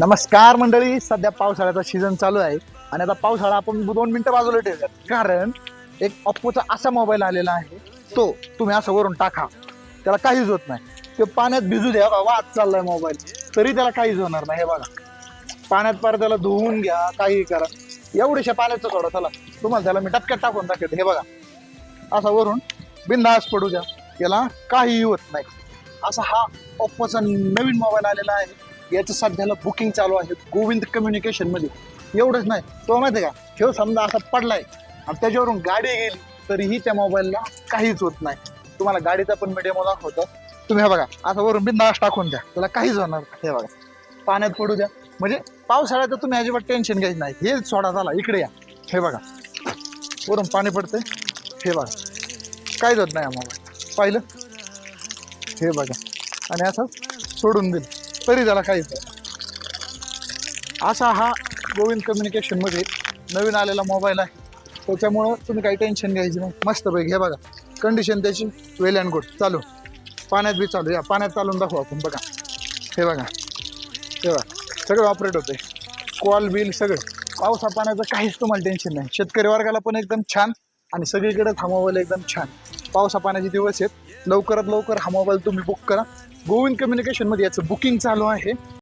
नमस्कार मंडळी सध्या पावसाळ्याचा सीझन चालू आहे. आणि आता पावसाळा आपण दोन मिनटं बाजूला ठेवूयात. कारण एक ऑप्पोचा असा मोबाईल आलेला आहे तो तुम्ही असं वरून टाका. त्याला काहीच होत नाही. ते पाण्यात भिजू द्या बघा, वाद चाललाय मोबाईल तरी त्याला काहीच होणार नाही हे बघा. पाण्यात पार त्याला धुवून घ्या काही करा. एवढ्याशा पाण्याचं सोडा चला. तुम्हाला त्याला मी टपक्यात टाकून दाखवते हे बघा. असा वरून बिंदास पडू द्या. याला काहीही होत नाही. असा हा ओप्पोचा नवीन मोबाईल आलेला आहे. याचं सध्याला बुकिंग चालू आहे. गोविंद कम्युनिकेशनमध्ये. एवढंच नाही. तो माहिती का? ह्यो समजा असा पडलाय आणि त्याच्यावरून गाडी गेली तरीही त्या मोबाईलला काहीच होत नाही. तुम्हाला गाडीचा पण मीडियम दाखवतो. तुम्ही हे बघा असं वरून बिंदास टाकून द्या. त्याला काहीच होणार हे बघा. पाण्यात पडू द्या. म्हणजे पावसाळ्यात तुम्ही अजिबात टेन्शन घ्यायचं नाही. हे सोडा झाला इकडे या. हे बघा. वरून पाणी पडते हे बघा. काहीच होत नाही आम्हाला. मोबाईल पाहिलं? हे बघा. आणि असं सोडून दिलं. तरी त्याला काहीच नाही असा हा गोविंद कम्युनिकेशनमध्ये नवीन आलेला मोबाईल आहे. त्याच्यामुळं तुम्ही काही टेन्शन घ्यायची नाही. मस्त पैकी हे बघा. कंडिशन त्याची वेल अँड गुड चालू. पाण्यात बी चालू. या पाण्यात चालून दाखवू आपण. बघा. हे बघा. हे बघा. सगळं ऑपरेट होते कॉल बिल सगळं. पावसा पाण्याचं काहीच तुम्हाला टेन्शन नाही. शेतकरी वर्गाला पण एकदम छान. आणि सगळीकडे हा एकदम छान. पावसा पाण्याचे दिवस आहेत. लवकरात लवकर हा मोबाईल तुम्ही बुक करा. गोविंद कम्युनिकेशनमध्ये याचं बुकिंग चालू आहे.